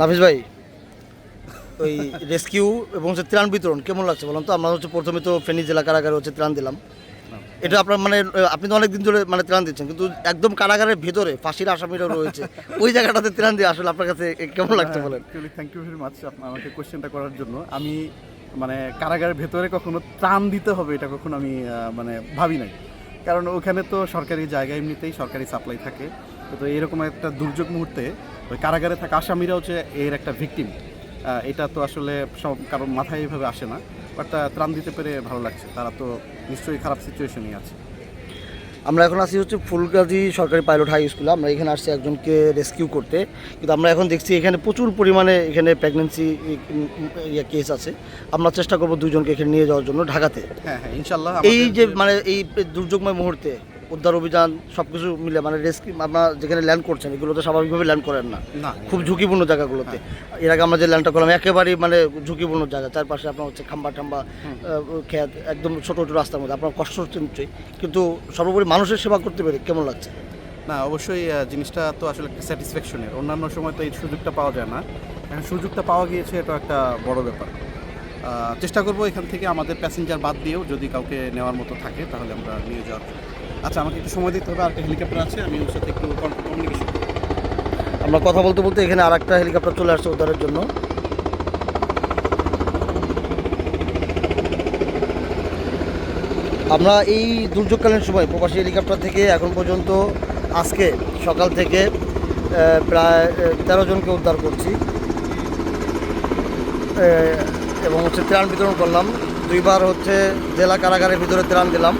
নাফিস ভাই, ওই রেস্কিউ এবং হচ্ছে ত্রাণ বিতরণ কেমন লাগছে বলুন তো? আমরা হচ্ছে প্রথমে তো ফেনী জেলা কারাগারে হচ্ছে ত্রাণ দিলাম। এটা আপনার মানে আপনি তো অনেকদিন ধরে মানে ত্রাণ দিচ্ছেন, কিন্তু একদম কারাগারের ভেতরে ফাঁসির আসামিরা রয়েছে, ওই জায়গাটাতে ত্রাণ দিয়ে আসলে আপনার কাছে কেমন লাগছে বলেন? থ্যাংক ইউ ভেরি মাচ আমাকে কোশ্চেনটা করার জন্য। আমি মানে কারাগারের ভেতরে কখনো ত্রাণ দিতে হবে এটা কখনো আমি মানে ভাবি নাই। কারণ ওখানে তো সরকারি জায়গা এমনিতেই সরকারি সাপ্লাই থাকে। তো এরকম একটা দুর্যোগ মুহূর্তে ওই কারাগারে থাকা আসামিরা হচ্ছে এর একটা ভিকটিম এটা তো আসলে সব কারোর মাথায় এইভাবে আসে না বাট ত্রাণ দিতে পেরে ভালো লাগছে। তারা তো নিশ্চয়ই খারাপ সিচুয়েশনই আছে। আমরা এখন আসি হচ্ছে ফুলগাজী সরকারি পাইলট হাই স্কুলে। আমরা এখানে আসছি একজনকে রেস্কিউ করতে। কিন্তু আমরা এখন দেখছি এখানে প্রচুর পরিমাণে এখানে প্রেগনেন্সি ইয়ে কেস আছে। আমরা চেষ্টা করব দুজনকে এখানে নিয়ে যাওয়ার জন্য ঢাকাতে। হ্যাঁ হ্যাঁ ইনশাল্লাহ এই যে মানে এই দুর্যোগময় মুহূর্তে উদ্ধার অভিযান সব কিছু মিলে মানে রেস্কিউ আপনার যেখানে ল্যান্ড করছেন এগুলো তো স্বাভাবিকভাবে ল্যান্ড করেন না। না। খুব ঝুঁকিপূর্ণ জায়গাগুলোতে। এর আগে আমরা যে ল্যান্ডটা করলাম একেবারেই মানে ঝুঁকিপূর্ণ জায়গা। চারপাশে আপনার হচ্ছে খাম্বা টাম্বা খেত একদম ছোটো ছোটো রাস্তার মধ্যে। আপনার কষ্ট হচ্ছে নিশ্চয়ই। কিন্তু সর্বোপরি মানুষের সেবা করতে পেরে কেমন লাগছে? না অবশ্যই জিনিসটা তো আসলে একটা স্যাটিসফ্যাকশনের অন্যান্য সময় তো এই সুযোগটা পাওয়া যায় না। এখন সুযোগটা পাওয়া গিয়েছে এটা একটা বড় ব্যাপার। চেষ্টা করব এখান থেকে আমাদের প্যাসেঞ্জার বাদ দিয়েও যদি কাউকে নেওয়ার মতো থাকে তাহলে আমরা নিয়ে যাওয়ার। আচ্ছা আমাকে একটু সময় দিতে হবে, আর একটা হেলিকপ্টার আছে, আমি ওর সাথে একটু কমিউনিকেশন আমরা কথা বলতে বলতে এখানে আর একটা হেলিকপ্টার চলে আসছে উদ্ধারের জন্য। আমরা এই দুর্যোগকালীন সময় প্রবাসী হেলিকপ্টার থেকে এখন পর্যন্ত আজকে সকাল থেকে প্রায় তেরো জনকে উদ্ধার করছি। এবং হচ্ছে ত্রাণ বিতরণ করলাম। দুইবার হচ্ছে জেলা কারাগারের ভিতরে ত্রাণ দিলাম।